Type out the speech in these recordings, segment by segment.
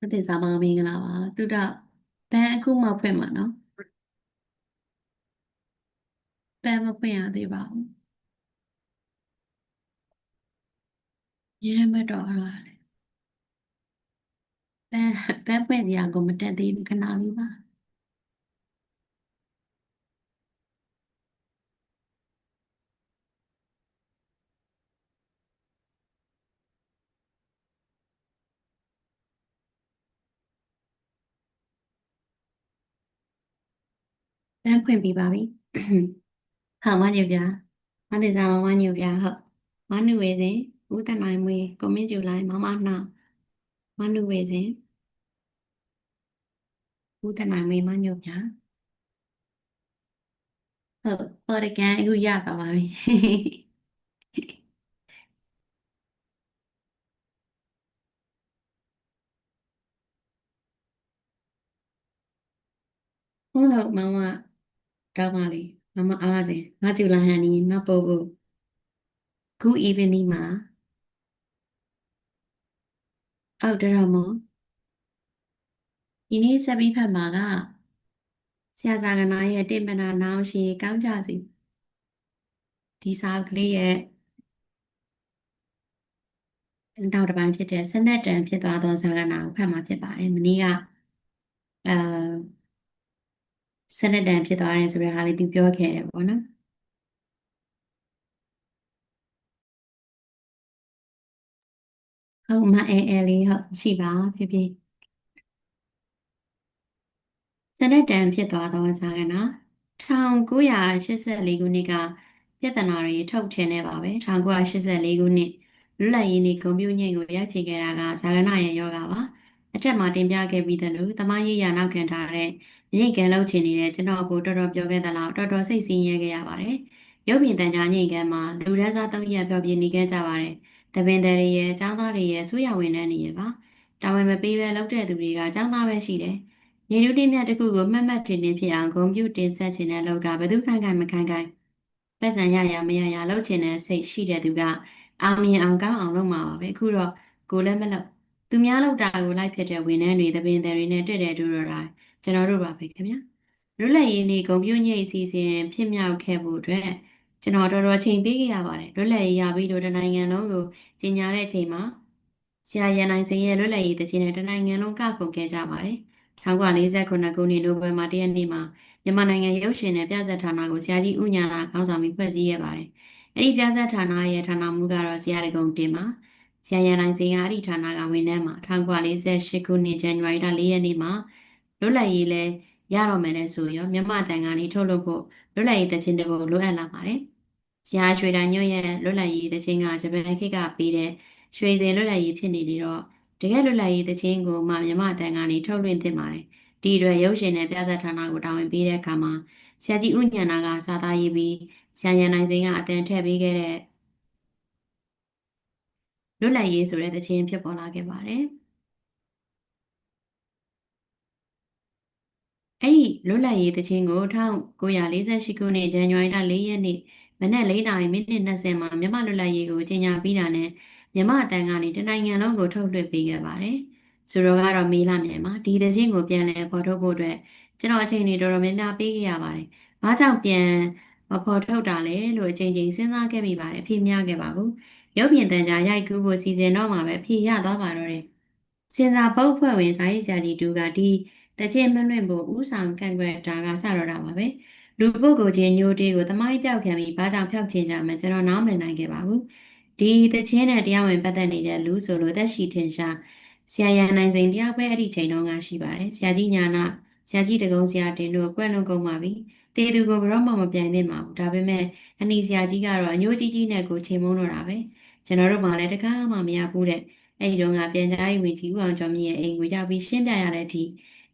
မသိစားပါမင်္ဂလာပါသူတဘန်အခုမှဖွင့်မှာနော်ဘန်မဖွင့်ရသေးပါဘူးရေးရမတော့ဟာလေဘန်ဘန်ဖွင့်ရကိုမတက်သေးဘူးခဏလေးပါ ဘန်ဖွင့်ပြီးပါပြီဟာမညူပြမသိစားမညူပြဟုတ်မနုဝေစဉ်ဦးတနိုင်မွေကိုမင်းကျူလိုက်မမနာမနုဝေစဉ်ဦးတနိုင်မွေမညူပြဟုတ်ပေါ်ရကန်အခုရပါပါပြီဟုတ် တော့မမတောင်းပါလေမမအားစဉ်ငါကျူလာဟန်နီမပို့ဖို့ good evening မှာအောက်တရမဒီနေ့ဆက်ပြီးဖတ်မှာကဆရာဇာကနာရဲ့တင်ပနာနောင်ရှိကောင်းကြစီဒီစာကလေးရဲ့နောက်တစ်ပိုင်းဖြစ်တဲ့စနက်တန်ဖြစ်သွားသောဇာကနာကိုဖတ်မှာဖြစ်ပါတယ်မနေ့ကအဲ စနက်တန်ဖြစ်သွားတယ်ဆိုတဲ့ဟာလေးသူပြောခဲ့တယ်ပေါ့နော်ဟုတ်မအဲအဲလေးဟုတ်ရှိပါဖြစ်ဖြစ်စနက်တန်ဖြစ်သွားသောဇာကနာ1984ခုနှစ်ကပြဿနာတွေထုတ်ထင်နေပါပဲ1984ခုနှစ်လွတ်လပ်ရေးနေ့ဂုဏ်ပြုညိတ်ကိုရချခဲ့တာကဇာကနာရဲ့ယောဂပါအထက်မှာတင်ပြခဲ့ပြီးတယ်လို့တမရေးရနောက်ခံထားတဲ့ ရိတ်ကန်လောက်ချင်နေတဲ့ကျွန်တော်ကိုတော်တော်ပြောခဲ့သလားတော်တော်စိတ်ဆင်းရဲခဲ့ရပါတယ်ရုပ်မြင်သံကြားညိတ်ကန်မှာလူဒန်းစားသုံးရက်ပြောပြနေခဲ့ကြပါတယ်တပင်တွေရဲ့ចောင်းသားတွေရဲ့ဆူရဝင်တဲ့နေရပါတာဝန်မပေးဘဲလောက်တဲ့သူတွေကចောင်းသားပဲရှိတယ်နေလူတင်မြတ်တစ်ခုကိုမှတ်မှတ်တင်တင်ဖြစ်အောင်ဂုံပြုတင်ဆက်ခြင်းတဲ့လောက်ကဘယ်သူခိုင်ခိုင်မခိုင်ခိုင်ပတ်စံရရမရရလောက်ခြင်းတဲ့စိတ်ရှိတဲ့သူကအောင်မြင်အောင်ကောင်းအောင်လုပ်မှာပါပဲအခုတော့ကိုလည်းမလုပ်သူများလောက်တာကိုလိုက်ဖြစ်တဲ့ဝန်ထမ်းတွေတပင်တွေနဲ့တက်တဲ့တို့တော့တာ ကျွန်တော်တို့ပါပဲခင်ဗျာလွတ်လပ်ရေးနေ့ဂုံပြုညိတ်အစီအစဉ်ဖြစ်မြောက်ခဲ့ဖို့အတွက်ကျွန်တော်တော်တော်ချိန်ပေးခဲ့ရပါတယ်လွတ်လပ်ရေးရပြီးတော့တနိုင်ငံလုံးကိုကြီးညာတဲ့အချိန်မှာဆရာရန်နိုင်စင်ရဲ့လွတ်လပ်ရေးတခြင်းနဲ့တနိုင်ငံလုံးကကုန်ခဲ့ကြပါတယ်1948ခုနှစ်နိုဝင်ဘာ၁ရက်နေ့မှာမြန်မာနိုင်ငံရုပ်ရှင်နဲ့ပြဇာတ်ဌာနကိုဆရာကြီးဦးညာလာခေါင်းဆောင်ပြီးဖွဲ့စည်းခဲ့ပါတယ်။အဲ့ဒီပြဇာတ်ဌာနရဲ့ဌာနမှူးကတော့ဆရာတကုံတင်ပါဆရာရန်နိုင်စင်ကအဲ့ဒီဌာနကဝန်ထမ်းမှာ1948ခုနှစ်ဇန်နဝါရီလ4ရက်နေ့မှာ လွတ်လပ်ရေးလဲရတော့မယ်လဲဆိုရောမြန်မာတန်ကနေထုတ်လုပ်ဖို့လွတ်လပ်ရေးတခြင်းတပုတ်လိုအပ်လာပါတယ်။ဆရာရွှေတိုင်ညွန့်ရဲ့လွတ်လပ်ရေးတခြင်းကဂျပန်ခေတ်ကပေးတဲ့ရွှေစင်လွတ်လပ်ရေးဖြစ်နေလေတော့တကယ်လွတ်လပ်ရေးတခြင်းကိုမှမြမအတန်ကနေထုတ်လွှင့်သင့်ပါတယ်။ဒီအတွက်ရုပ်ရှင်နဲ့ပြသဌာနကိုတာဝန်ပေးတဲ့အခါမှာဆရာကြီးဦးညံနာကစာသားရေးပြီးဆရာရန်နိုင်စိန်ကအတန်ထည့်ပေးခဲ့တဲ့လွတ်လပ်ရေးဆိုတဲ့တခြင်းဖြစ်ပေါ်လာခဲ့ပါတယ်။ အဲ့ဒီလွတ်လပ်ရေးတခြင်းကို1948ခုနှစ်ဇန်နဝါရီလ4ရက်နေ့မနက်၄နာရီမိနစ်20မှာမြန်မာလွတ်လပ်ရေးကိုကြေညာပြီးတာနဲ့မြမအတန်ကနေတနိုင်ငံလုံးကိုထုတ်လွှင့်ပေးခဲ့ပါတယ်။ဆိုတော့ကတော့မေးလာမြန်မှာဒီသချင်းကိုပြန်လည်ဖော်ထုတ်ဖို့အတွက်ကျွန်တော်အချိန်တွေတော်တော်များများပေးခဲ့ရပါတယ်။ဘာကြောင့်ပြန်မဖော်ထုတ်တာလဲလို့အချိန်ချင်းစဉ်းစားခဲ့မိပါတယ်။အဖြေမရခဲ့ပါဘူး။ရုပ်မြင်သံကြားရိုက်ကူးဖို့စီစဉ်တော့မှပဲအဖြေရသွားပါတော့တယ်။စင်စာပုတ်ဖွဲ့ဝင်စာရေးဆရာကြီးတူကဒီ တချင်းမလွင့်ဖို့ဥဆောင်ကန့်ကွက်တာကစတော့တာပါပဲ။လူပုဂ္ဂိုလ်ချင်းညိုတေးကိုတမိုင်းပြောက်ခံပြီးဘာကြောင့်ဖျောက်ချင်ကြမှကျွန်တော်နားမလည်နိုင်ခဲ့ပါဘူး။ဒီသချင်းနဲ့တရားဝင်ပတ်သက်နေတဲ့လူဆိုလို့သက်ရှိထင်ရှားဆရာရန်နိုင်စိန်တရားပွဲအဲ့ဒီချိန်တုန်းကရှိပါတယ်ဆရာကြီးညာနာဆရာကြီးတကုံဆရာတင်တို့ကွက်လုံးကုန်ပါပြီတေသူကိုဘရောမမပြိုင်သင့်ပါဘူးဒါပေမဲ့အနီဆရာကြီးကတော့အညိုးကြီးကြီးနဲ့ကိုချိန်မုန်းတော့တာပဲကျွန်တော်တို့မှလည်းတကားမှမရဘူးတဲ့အဲ့ဒီတော့ကပြန်ကြားရေးဝင်ကြီးဦးအောင်ကျော်မြင့်ရဲ့အိမ်ကိုရောက်ပြီးရှင်းပြရတဲ့အထိ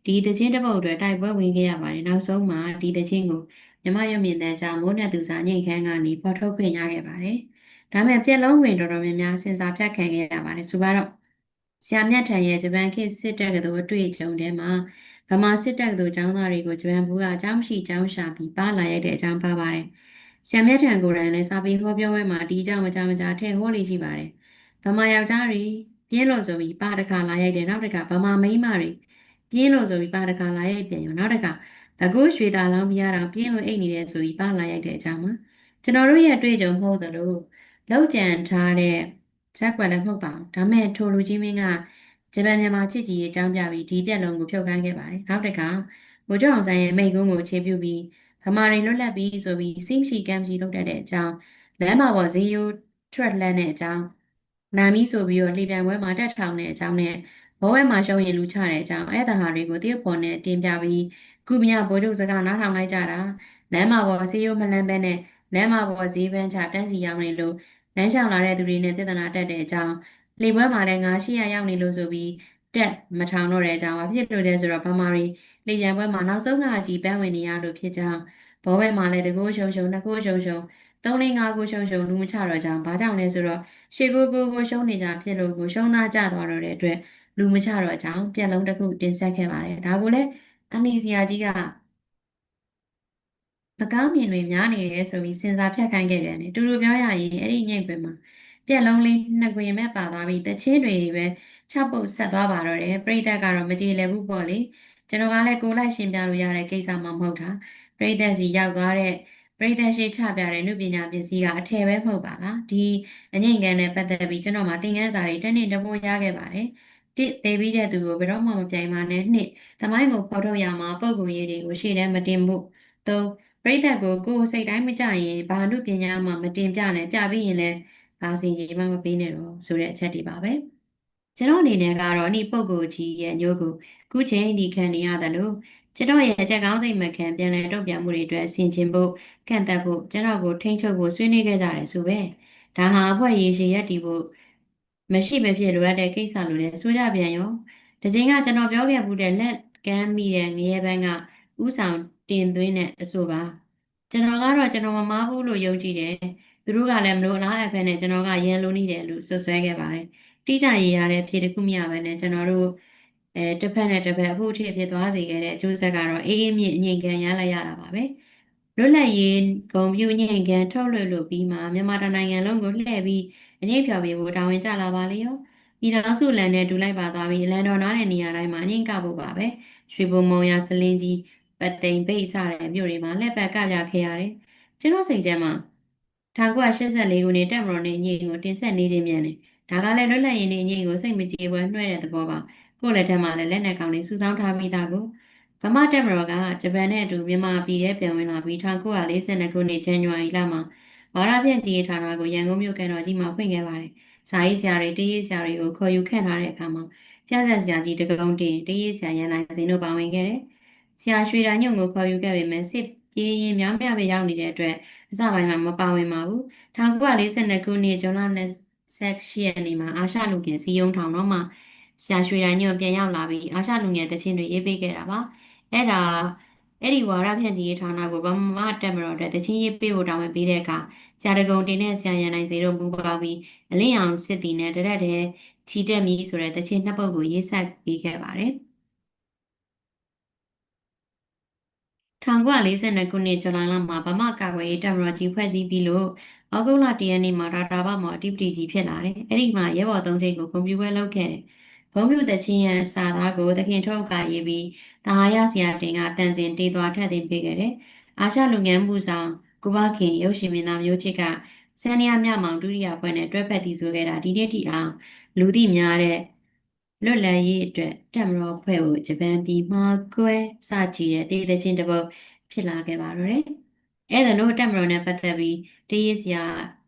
ဒီတချင်းတစ်ပုတ်အတွက်တိုက်ပွဲဝင်ခဲ့ရပါတယ်နောက်ဆုံးမှာဒီတချင်းကိုမြမရုံမြင့်တန်းကြောင့်မိုးနဲ့သူစာညိတ်ခန်းကနေပေါ်ထုတ်ခွင့်ရခဲ့ပါတယ်ဒါပေမဲ့ပြက်လုံးဝင်တော်တော်များများစဉ်းစားဖြတ်ခံခဲ့ရပါတယ်ဆိုတော့ဆရာမြတ်ထံရဲ့ဂျပန်ခေတ်စစ်တပ်ကတို့အတွေ့အကြုံထဲမှာဗမာစစ်တပ်ကတို့ចောင်းသားတွေကိုဂျပန်ဘူးကအကြောင်းရှိចောင်းရှာပြီးပါလာရတဲ့အကြောင်းပါပါတယ်ဆရာမြတ်ထံကိုယ်တိုင်လည်းစာပေဟောပြောပွဲမှာဒီအကြောင်းမကြမကြထည့်ဟောလေးရှိပါတယ်ဗမာယောက်ျားတွေပြင်းလို့ဆိုပြီးပါတခါလာရိုက်တယ်နောက်တခါဗမာမိန်းမတွေ ပြင်းလို့ဆိုပြီးပါတခါလာရိုက်ပြန်ရောနောက်တခါတကုရွှေသားလောင်းပြရတော့ပြင်းလို့အိတ်နေတယ်ဆိုပြီးပါလာရိုက်တဲ့အကြောင်းမှာကျွန်တော်တို့ရဲ့တွေ့ကြုံမဟုတ်သလိုလောက်ကြံထားတဲ့ဇက်ကွက်လည်းမဟုတ်ပါဘူးဒါမဲ့ထိုလူကြီးမင်းကဂျပန်မြန်မာချစ်ကြည်ရေးအကြောင်းပြပြီးဒီပြက်လုံးကိုဖြုတ်ခန်းခဲ့ပါတယ်နောက်တခါဗိုလ်ချုပ်အောင်ဆန်းရဲ့မိန့်ခွန်းကိုအခြေပြုပြီးဗမာတွေလွတ်လပ်ပြီးဆိုပြီးစိတ်ရှိကမ်းရှိလုပ်တတ်တဲ့အကြောင်းလမ်းမှာပေါ်ဈေးရိုးထွက်လှမ်းတဲ့အကြောင်းနာမီဆိုပြီးတော့လေပြန်ပွဲမှာတက်ထောင်တဲ့အကြောင်းနဲ့ ဘောဝဲမှာရှုံးရင်လူချတဲ့အကြောင်းအဲ့ဒါဟာတွေကိုတရုတ်ပေါ်နဲ့တင်ပြပြီးကုမြဗိုလ်ချုပ်စကားနားထောင်လိုက်ကြတာလမ်းမှာပေါ်ဈေးရိုးမလန်းပဲနဲ့လမ်းမှာပေါ်ဈေးပန်းချတန်းစီရောက်နေလို့လမ်းလျှောက်လာတဲ့သူတွေနဲ့ပြဿနာတက်တဲ့အကြောင်းလေပွဲမှာလည်းငါရှိရရောက်နေလို့ဆိုပြီးတက်မထောင်တော့တဲ့အကြောင်းဘာဖြစ်လို့လဲဆိုတော့ဗမာတွေလေပြန်ပွဲမှာနောက်ဆုံးကအကြီးပန်းဝင်နေရလို့ဖြစ်ကြောင်းဘောဘက်မှာလည်းတကိုးရှုံရှုံနှစ်ကိုးရှုံရှုံသုံးလေးငါးကိုရှုံရှုံလူမချတော့ကြောင်းဘာကြောင့်လဲဆိုတော့ရှေကိုကိုကိုရှုံနေကြဖြစ်လို့ကိုရှုံသားကြသွားတော့တဲ့အတွက် လူမချတော့ကြောင်းပြက်လုံးတစ်ခုတင်ဆက်ခဲ့ပါတယ်ဒါကိုလည်းအနီစီယာကြီးကမကောင်းမြင်တွေများနေတယ်ဆိုပြီးစဉ်းစားဖြတ်ခိုင်းခဲ့တယ်တူတူပြောရရင်အဲ့ဒီညိတ်ပွဲမှာပြက်လုံးလေးနှစ်ခွင်မဲ့ပါသွားပြီးတချင်းတွေပဲချပုတ်ဆက်သွားပါတော့တယ်ပြိသက်ကတော့မကြည်လည်ဘူးပေါ့လေကျွန်တော်ကလည်းကိုလိုက်ရှင်းပြလို့ရတဲ့ကိစ္စမှမဟုတ်တာပြိသက်စီရောက်သွားတဲ့ပြိသက်ရှိချပြတဲ့နုပညာပစ္စည်းကအထည်ပဲမဟုတ်ပါလားဒီအငိမ့်ကန်နဲ့ပတ်သက်ပြီးကျွန်တော်မှသင်ခန်းစာတွေတစ်နေ့တစ်ပိုးရခဲ့ပါတယ် တစ်သေးပြီးတဲ့သူကိုဘယ်တော့မှမပြိုင်ပါနဲ့နှစ်သမိုင်းကိုဖော်ထုတ်ရမှာပုံကိုရေးတွေကိုရှေ့ထဲမတင်ဖို့သုံးပရိသတ်ကိုကိုယ်စိတ်တိုင်းမကြရင်ဘာလို့ပညာမှမတင်ပြနဲ့ပြပြီးရင်လည်းဘာစင်ကြီးမှမပေးနဲ့တော့ဆိုတဲ့အချက်တွေပါပဲကျွန်တော်အနေနဲ့ကတော့ဒီပုံကိုကြီးရဲ့ညို့ကိုခုချိန်ဒီခံနေရတယ်လို့ကျွန်တော်ရဲ့အချက်ကောင်းစိတ်မခံပြန်လည်တုံ့ပြန်မှုတွေအတွက်ဆင်ခြင်ဖို့ကန့်သက်ဖို့ကျွန်တော်ကိုထိန်းချုပ်ဖို့ဆွေးနွေးခဲ့ကြတယ်ဆိုပဲဒါဟာအဖွဲ့ရေရှည်ရက်တည်ဖို့ မရှိမဖြစ်လိုအပ်တဲ့ကိစ္စလို့လည်းဆိုကြပြန်ရောဒီချိန်ကကျွန်တော်ပြောခဲ့မှုတဲ့လက်ကမ်းမိတဲ့ငရဲဘန်းကဥဆောင်တင်သွင်းတဲ့အဆိုပါကျွန်တော်ကတော့ကျွန်တော်မမားဘူးလို့ယုံကြည်တယ်သူတို့ကလည်းမလို့လားအဖက်နဲ့ကျွန်တော်ကရန်လိုနေတယ်လို့ဆွဆွဲခဲ့ပါတယ်တိကျရေးရတဲ့ဖြေတစ်ခုမရပဲနဲ့ကျွန်တော်တို့အဲတစ်ဖက်နဲ့တစ်ဖက်အဖို့အထိဖြစ်သွားစေခဲ့တဲ့အကျိုးဆက်ကတော့အေးအေးမြင့်အငြိမ်ခံရလိုက်ရတာပါပဲလွတ်လပ်ရေးဂုံပြူငြိမ်ခံထုတ်လွှတ်လို့ပြီးမှမြန်မာတိုင်းနိုင်ငံလုံးကိုလှည့်ပြီး အငြိမ်ဖြော်ပြီးဖို့တာဝန်ကျလာပါလေရောဒီတော်စုလန်နဲ့တူလိုက်ပါသွားပြီးလန်တော်နားတဲ့နေရာတိုင်းမှာအငြိမ်ကဖို့ပါပဲရွှေဘုံမုံရစလင်းကြီးပသိမ်ပိတ်စတဲ့မြို့တွေမှာလက်ပတ်ကပြခဲ့ရတယ်ကျွန်တော်စိတ်ထဲမှာ1984ခုနှစ်တက်မတော်နဲ့အငြိမ်ကိုတင်ဆက်နေခြင်းမြန်တယ်ဒါကလည်းလွတ်လပ်ရေးနေ့အငြိမ်ကိုစိတ်မကြေပွဲနှွှဲတဲ့သဘောပါကိုယ့်လက်ထက်မှာလည်းလက်နက်ကောင်တွေစုဆောင်းထားပြီးသားကိုဗမာတက်မတော်ကဂျပန်နဲ့အတူမြန်မာပြည်ထဲပြန်ဝင်လာပြီး1942ခုနှစ်ဇန်နဝါရီလမှာ ဝါရပြန့်ကြီးဌာနကိုရန်ကုန်မြို့ကန်တော်ကြီးမှာဖွင့်ခဲ့ပါတယ်။ဇာရေးဆရာတွေတရေးဆရာတွေကိုခေါ်ယူခန့်ထားတဲ့အခါမှာပြဆက်ဆရာကြီးတကုံတင်တရေးဆရာရန်နိုင်စင်တို့ပါဝင်ခဲ့တယ်။ဆရာရွှေတာညုံကိုခေါ်ယူခဲ့ပေမဲ့စစ်ပြေးရင်မြောင်းပြပဲရောက်နေတဲ့အတွက်အစပိုင်းမှာမပါဝင်ပါဘူး။1942ခုနှစ်ဇွန်လ28ရက်နေ့မှာအာရှလူငယ်စီယုံထောင်တော့မှာဆရာရွှေတိုင်းညွန့်ပြန်ရောက်လာပြီးအာရှလူငယ်တချင်းတွေရေးပေးခဲ့တာပါအဲ့ဒါ အဲ့ဒီဝါရဖြန့်ကြီးရေးဌာနကိုဗမာတက်မတော်အတွက်တချင်းရေးပေးဖို့တောင်းပန်ပေးတဲ့အခါဆရာတကုံတင်နဲ့ဆရာရန်နိုင်စေတို့ပူပေါင်းပြီးအလင်းအောင်စစ်တီနဲ့တရက်တည်းချီတက်မီဆိုတဲ့တချင်းနှစ်ပုဒ်ကိုရေးဆက်ပေးခဲ့ပါတယ်1942ခုနှစ်ဇူလိုင်လမှာဗမာကာကွယ်ရေးတပ်မတော်ကြီးဖွဲ့စည်းပြီးလို့ဩဂုတ်လ1ရက်နေ့မှာဒါတာဘမှာအတိပတိကြီးဖြစ်လာတယ်။အဲ့ဒီမှာရဲဘော်သုံးချိတ်ကိုကွန်ပျူတာလုပ်ခဲ့တယ်။ ဂုံပြူတချင်းရန်စာသားကိုသခင်ထုတ်ကရေးပြီးတာဟာရဆရာတင်ကတန်စင်တေးသွားထက်သိမ်းပေးခဲ့တယ်။အာရှလူငယ်မှုဆောင်ကုဘခင်ရုပ်ရှင်မင်းသားမျိုးချစ်ကစန္ဒယာမြမောင်ဒုတိယဖွဲ့နဲ့တွဲဖက်တည်ဆိုခဲ့တာဒီနေ့ထိအောင်လူသိများတဲ့လွတ်လပ်ရေးအတွက်တက်မတော်ဖွဲ့ကိုဂျပန်ပြည်မှာကွဲစကြည့်တဲ့တေးသချင်းတစ်ပုဒ်ဖြစ်လာခဲ့ပါတော့တယ်။အဲ့ဒါလို့တက်မတော်နဲ့ပတ်သက်ပြီးတရေးစရာ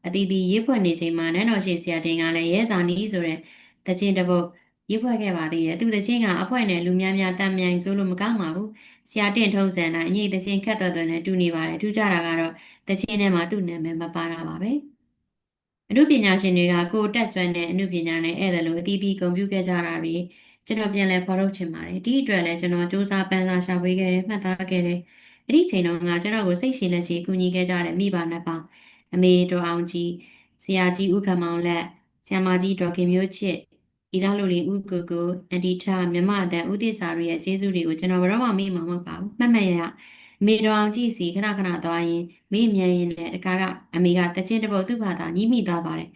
အတီးတီရေးဖွဲ့နေချိန်မှာနန်းတော်ရှိဆရာတင်ကလည်းရဲစာနီးဆိုတဲ့သချင်းတစ်ပုဒ် ရေးဖွဲ့ခဲ့ပါသေးတယ်။သူသချင်းကအဖွဲနဲ့လူများများတမ်းမြိုင်ဆိုလို့မကောင်းပါဘူး။ဆရာတင်ထုံးစံတိုင်းအငိတ်သချင်းခက်သွက်သွက်နဲ့တူနေပါတယ်။ထူးခြားတာကတော့သချင်းထဲမှာသူ့နာမည်မပါတာပါပဲ။အမှုပညာရှင်တွေကကိုတက်ဆွမ်းတဲ့အမှုပညာနဲ့ဧည့်သည်လိုအတီးတီးဂုဏ်ပြုခဲ့ကြတာတွေကျွန်တော်ပြန်လည်ဖော်ထုတ်ချင်ပါတယ်ဒီအတွက်လည်းကျွန်တော်စူးစမ်းပန်းစားရှာဖွေခဲ့တယ်မှတ်သားခဲ့တယ်အဲ့ဒီချိန်တုန်းကကျွန်တော်ကိုစိတ်ရှည်လက်ရှည်ကူညီခဲ့ကြတဲ့မိဘနှစ်ပေါင်းအမေတော်အောင်ကြီးဆရာကြီးဦးခမောင်လက်ဆရာမကြီးဒေါ်ခင်မျိုးချစ် ဤသားလူတွေဥကိုကိုအန်တီထာမြမအတန်ဥသစ္စာတို့ရဲ့ကျေးဇူးတွေကိုကျွန်တော်ဘယ်တော့မှမေ့မှာမဟုတ်ပါဘူးမှတ်မှတ်ရရမေတော်အောင်ကြည့်စီခဏခဏသွားရင်မေ့မြန်ရင်လည်းတကားကအမေကတချင်းတပုတ်သူ့ဘာသာညှိမိသွားပါတယ်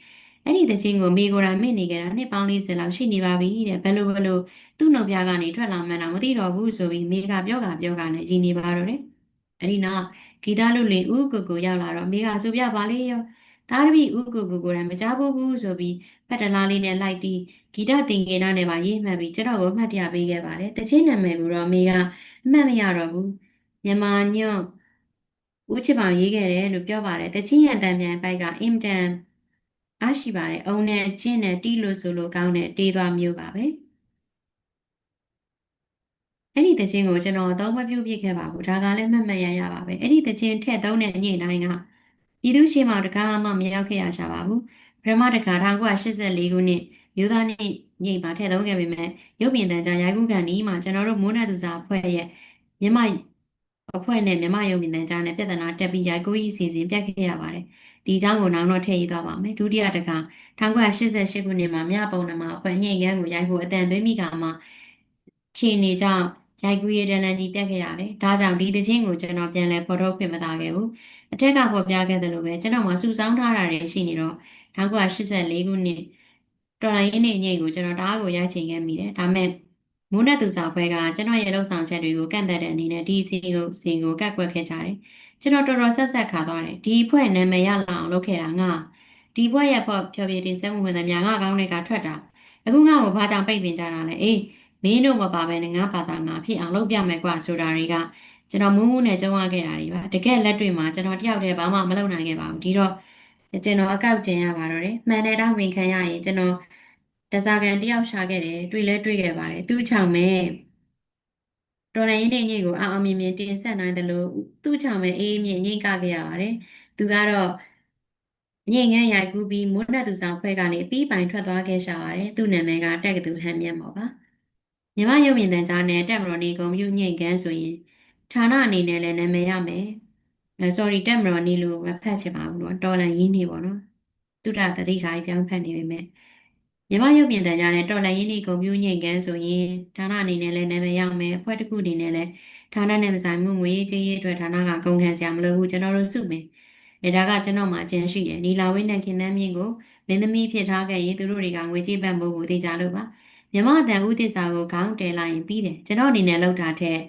အဲ့ဒီတခြင်းကိုမိကိုယ်တိုင်မိနေကြတာနှစ်ပေါင်း40လောက်ရှိနေပါပြီတဲ့ဘယ်လိုဘယ်လိုသူ့နှုတ်ပြကနေထွက်လာမှန်းတော့မသိတော့ဘူးဆိုပြီးမိကပြောကပြောကနဲ့ရင်းနေပါတော့တယ်အဲ့ဒီနောက်ဂီတလူလင်ဥကိုကိုရောက်လာတော့မိကဆိုပြပါလေရော သားတပည့်ဥကိုကိုကိုယ်တိုင်မကြားဘူးဘူးဆိုပြီးဖက်တလားလေးနဲ့လိုက်တီးဂီတသင်္ကေတနဲ့ပါရေးမှတ်ပြီးကျွန်တော်ကိုမှတ်တရပေးခဲ့ပါတယ်တခြင်းနာမည်ကိုတော့မိကအမှတ်မရတော့ဘူးမြန်မာညွန့်ဦးချစ်ပောင်ရေးခဲ့တယ်လို့ပြောပါတယ်တချင်းရန်တန်ပြန်ပိုက်ကအင်တန်အားရှိပါတယ်အုံနဲ့ကျင်းနဲ့တီးလို့ဆိုလို့ကောင်းတဲ့တေးသွားမျိုးပါပဲအဲ့ဒီတခြင်းကိုကျွန်တော်အသုံးမပြုပြခဲ့ပါဘူးဒါကလည်းမှတ်မှတ်ရရပါပဲအဲ့ဒီတခြင်းထက်သုံးတဲ့ညင်တိုင်းက ပြည်သူ့ရှေ့မှာတကားမှမရောက်ခဲ့ရရှာပါဘူးပထမတခါ1984ခုနှစ်မြို့သားနေ့ညိတ်ပါထည့်သုံးခဲ့ပေမဲ့ရုပ်မြင်သံကြားရိုက်ကူးကန်ဒီမှာကျွန်တော်တို့မိုးနတ်သူစာအဖွဲ့ရဲ့မြမအဖွဲ့နဲ့မြမရုပ်မြင်သံကြားနဲ့ပြဿနာတက်ပြီးရိုက်ကူးရေးစီစဉ်ပြတ်ခဲ့ရပါတယ်ဒီအကြောင်းကိုနောက်တော့ထည့်ရေးသွားပါမယ်ဒုတိယတခါ1988ခုနှစ်မှာမြပုံနမအဖွဲ့ညိတ်ကန်းကိုရိုက်ဖို့အတန်သွင်းမိကမှာခြေနေကြောင့်ရိုက်ကူးရေးတလန်ကြီးပြတ်ခဲ့ရတယ်ဒါကြောင့်ဒီသချင်းကိုကျွန်တော်ပြန်လဲဖော်ထုတ်ခွင့်မသားခဲ့ဘူး အထက်ကဖော်ပြခဲ့တယ်လို့ပဲကျွန်တော်မှစုဆောင်းထားတာတွေရှိနေတော့1984ခုနှစ်တော်လိုင်းရင်းနေညိတ်ကိုကျွန်တော်တအားကိုရိုက်ချိန်ခဲ့မိတယ်ဒါမဲ့မိုးနဲ့သူစာဖွဲကကျွန်တော်ရဲ့လှုပ်ဆောင်ချက်တွေကိုကန့်သက်တဲ့အနေနဲ့ဒီစီကိုစီကိုကတ်ကွက်ခဲ့ကြတယ်ကျွန်တော်တော်တော်ဆက်ဆက်ခါသွားတယ်ဒီအဖွဲ့နာမည်ရလာအောင်လုပ်ခဲ့တာငါဒီဘွက်ရဲ့ဖော်ဖြောပြတင်ဆက်မှုဝင်တဲ့များငါကောင်းတွေကထွက်တာအခုငါ့ကိုဘာကြောင့်ပိတ်ပင်ကြတာလဲအေးမင်းတို့မပါဘဲနဲ့ငါဘာသာငါဖြစ်အောင်လုပ်ပြမယ်ကွာဆိုတာတွေက ကျွန်တော်မူးမူးနဲ့ကြုံရခဲ့တာတွေပါတကယ်လက်တွေ့မှာကျွန်တော်တယောက်တည်းဘာမှမလုပ်နိုင်ခဲ့ပါဘူးဒီတော့ကျွန်တော်အကောက်ကျင်ရပါတော့တယ်မှန်တယ်တော့ဝင်ခံရရင်ကျွန်တော်တစားကန်တယောက်ရှာခဲ့တယ်တွေ့လဲတွေ့ခဲ့ပါတယ်သူ့ချောင်မဲ့တော်လည်းရင်းနေညိကိုအောင်အောင်မြင်မြင်တင်ဆက်နိုင်တယ်လို့သူ့ချောင်မဲ့အေးမြင့်ညိကခဲ့ရပါတယ်သူကတော့ညင်ငန်းရိုက်ကူးပြီးမိုးနဲ့သူဆောင်ခွဲကနေအပြီးပိုင်ထွက်သွားခဲ့ရှာပါတယ်သူ့နာမည်ကတက်ကတူဟန်မြတ်မော်ပါမြမရုပ်မြင်သံကြားနဲ့တက်မတော်နေကွန်ပျူညိတ်ကန်းဆိုရင် ဌာနအနေနဲ့လည်းနာမည်ရမယ်အဲ sorry တက်မတော်နေလို့မဖတ်ချင်ပါဘူးတော့တော်လန်ရင်းနေပေါ့နော်သူတတတိခါကြီးပြောင်းဖတ်နေပေမဲ့မြမရုပ်ပြင်တန်ကြတဲ့တော်လန်ရင်းနေကွန်ပျူညင်ကန်းဆိုရင်ဌာနအနေနဲ့လည်းနာမည်ရမယ်အဖွဲ့တစ်ခုအနေနဲ့လည်းဌာနနဲ့မဆိုင်မှုငွေကြေးရေးအတွက်ဌာနကကုန်ခံစရာမလိုဘူးကျွန်တော်တို့စုမယ်အဲဒါကကျွန်တော်မှအကျဉ်းရှိတယ်နီလာဝင်းနဲ့ခင်နှမ်းမြင့်ကိုမင်းသမီးဖြစ်ထားခဲ့ရင်သူတို့တွေကငွေကြေးပံ့ပိုးဖို့တေချာလို့ပါမြမတန်ဦးတစ္ဆာကိုခေါင်းတဲလိုက်ရင်ပြီးတယ်ကျွန်တော်အနေနဲ့လောက်တာထက်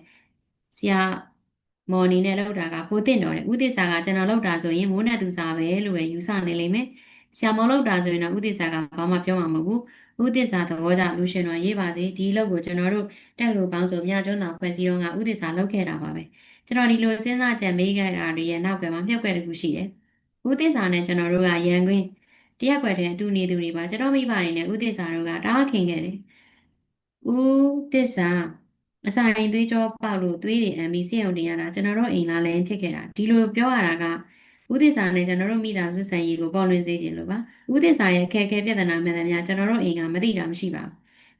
ဆရာမော်အနေနဲ့လောက်တာကပိုတင့်တော်တယ်ဦးသစ္စာကကျွန်တော်လောက်တာဆိုရင်မိုးနဲ့သူစာပဲလို့ပဲယူဆနေလိမ့်မယ်ဆရာမော်လောက်တာဆိုရင်တော့ဦးသစ္စာကဘာမှပြောမှာမဟုတ်ဘူးဦးသစ္စာသဘောကြောင့်လူရှင်တော်ရေးပါစေဒီလောက်ကိုကျွန်တော်တို့တက်ကိုပေါင်းစုံမြကျွန်းတော်ဖွဲ့စည်းတော့ကဦးသစ္စာလောက်ခဲ့တာပါပဲကျွန်တော်ဒီလိုစဉ်းစားကြံမေးခဲ့တာတွေရဲ့နောက်ကမှမြှုပ်ွက်တစ်ခုရှိတယ်ဦးသစ္စာနဲ့ကျွန်တော်တို့ကရန်ကွင်းတရက်ွက်တဲ့အတူနေသူတွေပါကျွန်တော်မိဘတွေနဲ့ဦးသစ္စာတို့ကတားခင်ခဲ့တယ်ဦးသစ္စာ အစာရင်သွေးကြောပေါက်လို့သွေးတွေအန်ပြီးဆေးရုံတင်ရတာကျွန်တော်တို့အိမ်လာလည်းဖြစ်ခဲ့တာဒီလိုပြောရတာကဦးသစ္စာနဲ့ကျွန်တော်တို့မိသားစုဆန်ရီကိုပေါ်လွင်စေခြင်းလို့ပါဦးသစ္စာရဲ့ခဲခဲပြဿနာမှန်သမျှကျွန်တော်တို့အိမ်ကမသိတာမရှိပါဘူး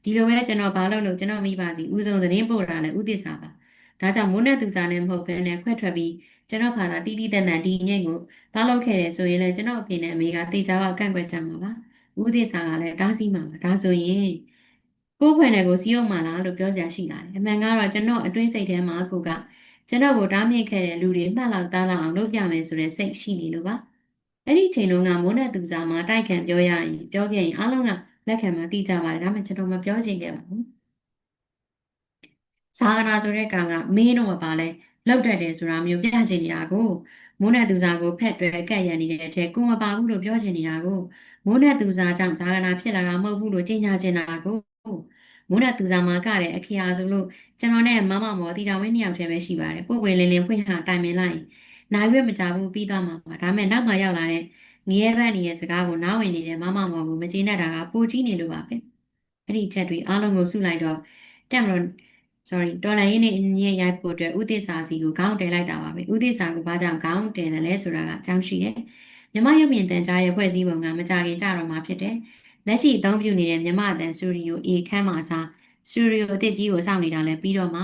ဒီလိုပဲကျွန်တော်ဘာလုပ်လို့ကျွန်တော်မိပါစီဦးဆုံးသတင်းပို့တာလည်းဦးသစ္စာပါဒါကြောင့်မိုးနဲ့သူစာနဲ့မဟုတ်ဘဲနဲ့ခွဲထွက်ပြီးကျွန်တော်ဖာသာတီးတီးတန်တန်ဒီညိတ်ကိုဘာလုပ်ခဲ့တယ်ဆိုရင်လည်းကျွန်တော်အဖေနဲ့အမေကတေချာကကန့်ကွက်ကြမှာပါဦးသစ္စာကလည်းတားဆီးမှာပါဒါဆိုရင် ကိုယ်ဖွယ်နယ်ကိုစီးအောင်မလားလို့ပြောစရာရှိလာတယ်အမှန်ကတော့ကျွန်တော်အတွင်းစိတ်ထဲမှာကိုကကျွန်တော်ကိုတားမြစ်ခဲ့တဲ့လူတွေမှတ်လောက်သားလောက်အောင်လုပ်ပြမယ်ဆိုတဲ့စိတ်ရှိနေလို့ပါအဲ့ဒီချိန်တုန်းကမိုးနဲ့သူစားမှာတိုက်ခံပြောရရင်ပြောခဲ့ရင်အားလုံးကလက်ခံမှသိကြပါတယ်ဒါမှကျွန်တော်မပြောချင်ခဲ့ပါဘူးဇာကနာဆိုတဲ့ကောင်ကမင်းတော့မပါလဲလောက်တတ်တယ်ဆိုတာမျိုးပြချင်နေတာကိုမိုးနဲ့သူစားကိုဖက်တွဲကက်ရန်နေတဲ့အထက်ကိုမပါဘူးလို့ပြောချင်နေတာကိုမိုးနဲ့သူစားကြောင့်ဇာကနာဖြစ်လာတာမဟုတ်ဘူးလို့ကြေညာချင်တာကို မိုးနဲ့သူစားမှာကတဲ့အခရာဆိုလို့ကျွန်တော်နဲ့မမမော်တီတာဝင်းနှစ်ယောက်တည်းပဲရှိပါတယ်ပို့ဝင်လင်းလင်းဖွင့်ဟာတိုင်ပင်လိုက်နိုင်ရွက်မကြဘူးပြီးသွားမှာပါဒါမဲ့နောက်မှရောက်လာတဲ့ငရဲဘက်နေရဲ့စကားကိုနားဝင်နေတဲ့မမမော်ကိုမကျေနပ်တာကပိုကြီးနေလို့ပါပဲအဲ့ဒီချက်တွေအားလုံးကိုစုလိုက်တော့တက်မလို့ sorry တော်လိုင်းရင်းနဲ့ညက်ရိုက်ဖို့အတွက်ဥသစ္စာစီကိုခေါင်းတဲလိုက်တာပါပဲဥသစ္စာကိုဘာကြောင့်ခေါင်းတဲတယ်လဲဆိုတာကအကြောင်းရှိတယ်မြမရုပ်မြင်တန်ကြားရဲ့ဖွဲ့စည်းပုံကမကြခင်ကြတော့မှာဖြစ်တယ် လက်ရှိအသုံးပြုနေတဲ့မြမအတန်စတူဒီယို A ခန်းမှာစားစတူဒီယိုအသစ်ကြီးကိုစောင့်နေတာလဲပြီးတော့မှ